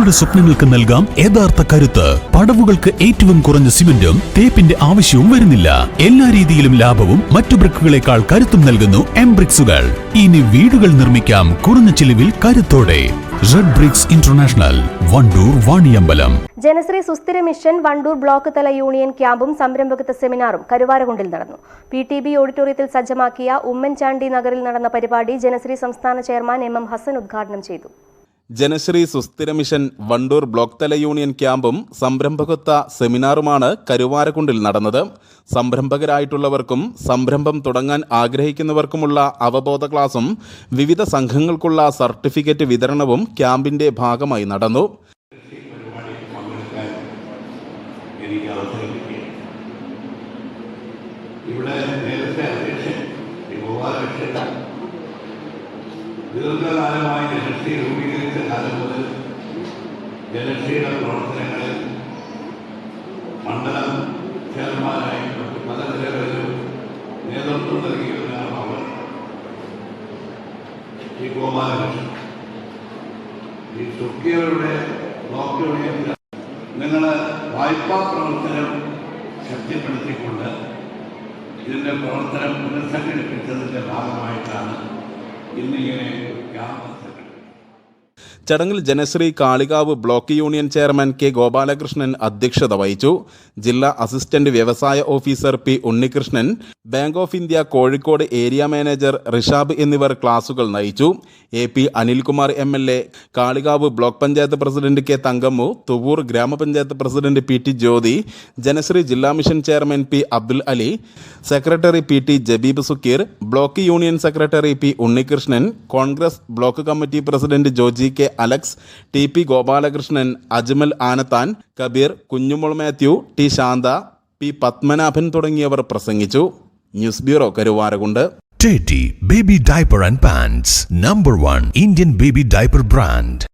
നിങ്ങളുടെ സ്വപ്നങ്ങൾക്ക് നൽകാം യഥാർത്ഥ കരുത്ത്. പടവുകൾക്ക് ഏറ്റവും കുറഞ്ഞ സിമന്റും തേപ്പിന്റെ ആവശ്യവും വരുന്നില്ല. എല്ലാ രീതിയിലും ലാഭവും മറ്റു ബ്രിക്കുകളെക്കാൾ കരുത്തും നൽകുന്നു എം ബ്രിക്സുകൾ ഇനി വീടുകൾ നിർമ്മിക്കാം കുറഞ്ഞ ചിലവിൽ കരുത്തോടെ. Red bricks international Wandoor Vaniyambalam. Janasree Susthira mission Wandoor block തല യൂണിയൻ ക്യാമ്പും സംരംഭകത്വ സെമിനാറും കരുവാരകുണ്ടിൽ നടന്നു. പി ടി ബി ഓഡിറ്റോറിയത്തിൽ സജ്ജമാക്കിയ ഉമ്മൻചാണ്ടി നഗറിൽ നടന്ന പരിപാടി ജനശ്രീ സംസ്ഥാന ചെയർമാൻ എം എം ഹസൻ ഉദ്ഘാടനം ചെയ്തു. ജനശ്രീ സുസ്ഥിര മിഷൻ വണ്ടൂർ ബ്ലോക്ക് തല യൂണിയൻ ക്യാമ്പും സംരംഭകത്വ സെമിനാറുമാണ് കരുവാരക്കുണ്ടിൽ നടന്നത്. സംരംഭകരായിട്ടുള്ളവർക്കും സംരംഭം തുടങ്ങാൻ ആഗ്രഹിക്കുന്നവർക്കുമുള്ള അവബോധ ക്ലാസും വിവിധ സംഘങ്ങൾക്കുള്ള സർട്ടിഫിക്കറ്റ് വിതരണവും ക്യാമ്പിന്റെ ഭാഗമായി നടന്നു. ഇവിടെ നേരത്തെ ദീർഘകാലമായി ജനശ്രീ രൂപീകരിച്ച കാലം മുതൽ ജനശ്രീയുടെ പ്രവർത്തനങ്ങളിൽ മണ്ഡലം ചെയർമാനായി മറ്റ് പല നിലകളിലും നേതൃത്വം നൽകിയവരാണ് അവർ. ഈ ഗോപാലകൃഷ്ണൻ. ഈ തുർക്കിയരുടെ ബ്ലോക്ക് നിങ്ങൾ വായ്പാ പ്രവർത്തനം ശക്തിപ്പെടുത്തിക്കൊണ്ട് ഇതിന്റെ പ്രവർത്തനം പുനഃസംഘടിപ്പിച്ചതിന്റെ இல்லையே யாரும் ചടങ്ങിൽ Janasree Kalikavu block union chairman K Gopalakrishnan അധ്യക്ഷത വഹിച്ചു. ജില്ലാ അസിസ്റ്റന്റ് വ്യവസായ officer P Unnikrishnan bank of India Kozhikode area manager Rishab എന്നിവർ ക്ലാസുകൾ നയിച്ചു. A P Anilkumar M L A Kalikavu block panchayat president K Thankammu Thuvvur gramapanchayat president P T Jyothi Janasree ജില്ലാ mission chairman P Abdul Ali secretary P T Jabeeb Sukkir block union secretary P Unnikrishnan Congress block committee president Joji K Alex T P Gopalakrishnan Ajmal Anathan Kabeer Kunjumol Mathew T Shantha P Padmanabhan തുടങ്ങിയവർ പ്രസംഗിച്ചു. News bureau Karuvarakundu. Teddy baby Diaper and Pants number one Indian baby diaper brand